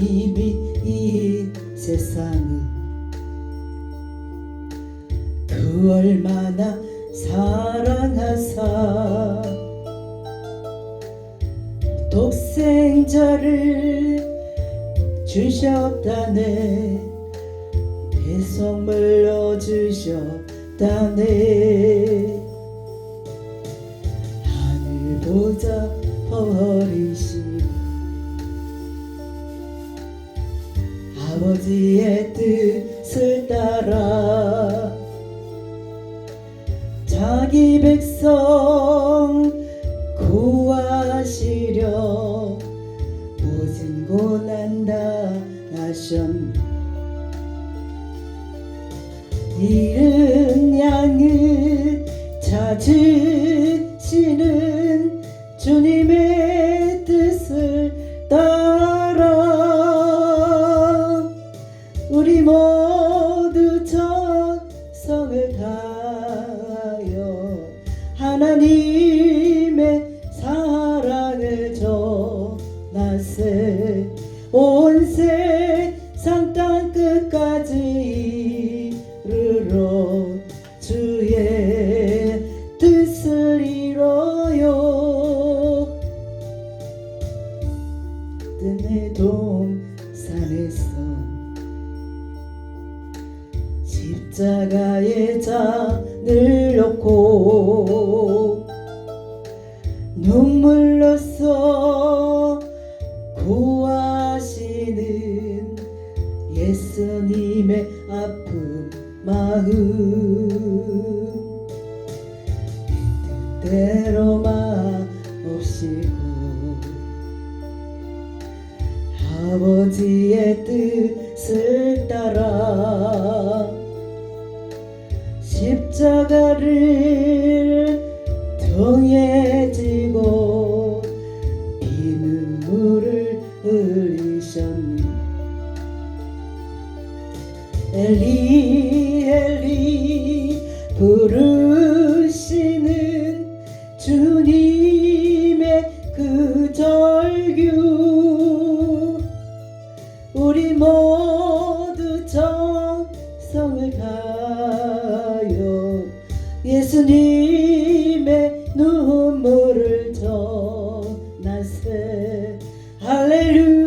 이미 이 세상을 그 얼마나 사랑하사 독생자를 주셨다네. 배송물로 주셨다네 아버지의 뜻을 따라 자기 백성 구하시려 모든 고난 당하셨네 이른 양을 찾으시는 다하여 하나님의 사랑을 전하세. 온 세상 땅 끝까지 십자가의 잔을 놓고 눈물로써 구하시는 예수님의 아픈 마음 내 뜻대로 마옵시고 아버지의 뜻을 따라 십자가를 등에 지고 피눈물을 흘리셨네. 엘리 엘리 부르 예수님의 눈물을 전하세 할렐루야.